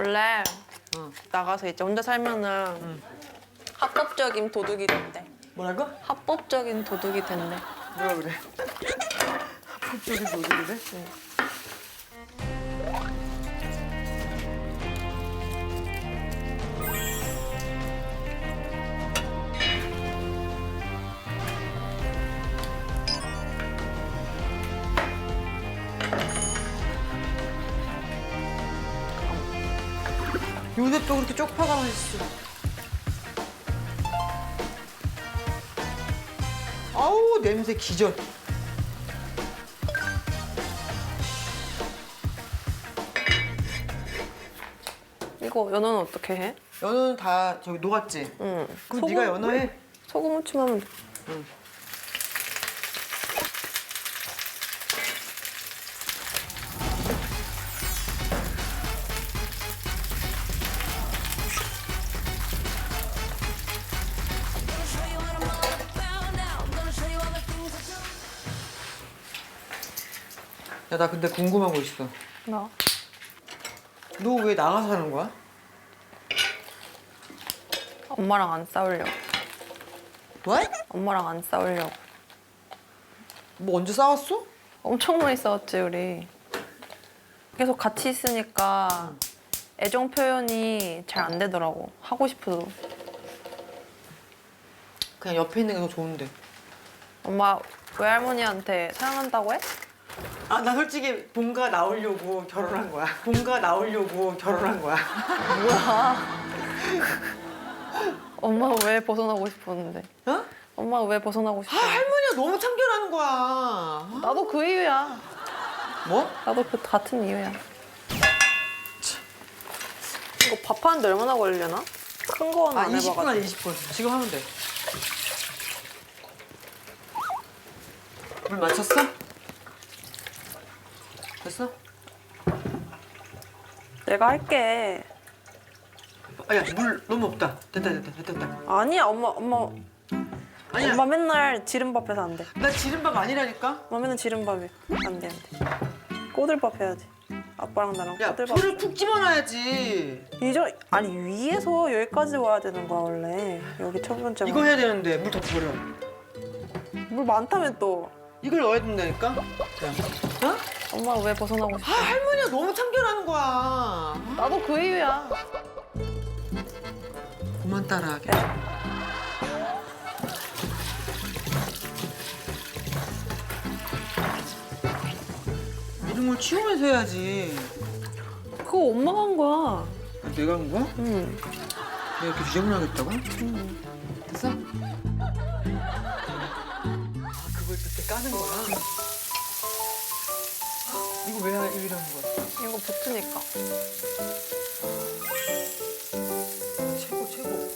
원래 응. 나가서 이제 혼자 살면은 합법적인 도둑이 된대. 뭐라고? 합법적인 도둑이 된대. 뭐라 그래? 합법적인 노동이래? 요새 또 그렇게 쪽파가 맛있어. 아우 냄새 기절. 이거 연어는 어떻게 해? 연어는 다 저기 녹았지? 응. 그럼 네가 연어해. 소금 후추만 돼. 야 나 근데 궁금한 거 있어. 나. 너 왜 나가서 하는 거야? 엄마랑 안 싸우려고. 왜? 엄마랑 안 싸우려고. 뭐 언제 싸웠어? 엄청 많이 싸웠지 우리. 계속 같이 있으니까 애정 표현이 잘 안 되더라고. 하고 싶어도. 그냥 옆에 있는 게 더 좋은데. 엄마 외할머니한테 사랑한다고 해? 아 나 솔직히 본가 나오려고 결혼한 거야. 본가 나오려고 결혼한 거야. 엄마 왜 벗어나고 싶었는데? 어? 엄마 왜 벗어나고 아 싶어? 할머니가 너무 참견하는 거야. 아, 나도 그 이유야. 뭐? 나도 그 같은 이유야. 이거 밥 하는데 얼마나 걸리려나? 큰 거는 아 안 20분 해봐가지고. 안 20분. 지금 하면 돼. 물 맞췄어? 됐어? 내가 할게. 아야 물 너무 없다. 됐다 됐다 됐다 됐다. 아니야 엄마 엄마 아니야. 엄마 맨날 지른밥 해서 안 돼. 나 지른밥 아니라니까. 엄마 맨날 지른밥이 안돼 안돼. 꼬들밥 해야지. 아빠랑 나랑 야 꼬들밥. 불을 푹 집어넣어야지. 이저 아니 위에서 여기까지 와야 되는 거야 원래. 여기 첫 번째. 이거 해야 되는데 물 더 버려. 물 많다면 또. 이걸 넣어야 된다니까. 야. 어? 엄마 왜 벗어나고 아 싶어? 할머니가 너무 참견하는 거야. 나도 그 이유야. 그만 따라하게. 이런 걸 치우면서 해야지. 그거 엄마가 한 거야. 내가 한 거야? 응. 내가 이렇게 지저분하겠다고? 됐어? 아 그걸 그때 까는 거야? 이거 왜 하- 이러는 거야? 이거 붙으니까. 최고 최고.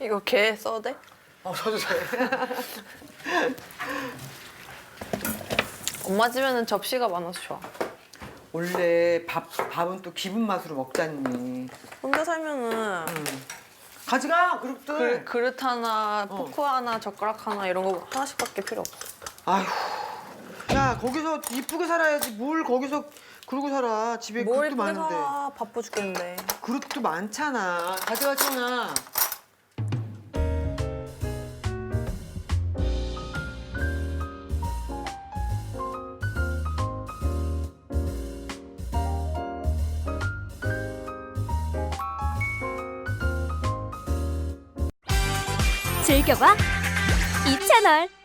이거 개 써도 돼? 어 저도 잘. 엄마 집에는 접시가 많아서 좋아. 원래 밥 밥은 또 기분 맛으로 먹자니. 혼자 살면은 가져가 그릇들. 그, 그릇 하나, 어. 포크 하나, 젓가락 하나 이런 거 하나씩밖에 필요 없어. 아휴. 야 거기서 이쁘게 살아야지 뭘 거기서 그러고 살아. 집에 뭘 그릇도 많은데. 살아 바빠 죽겠는데. 그릇도 많잖아. 가져가 청아. 즐겨봐 이 채널.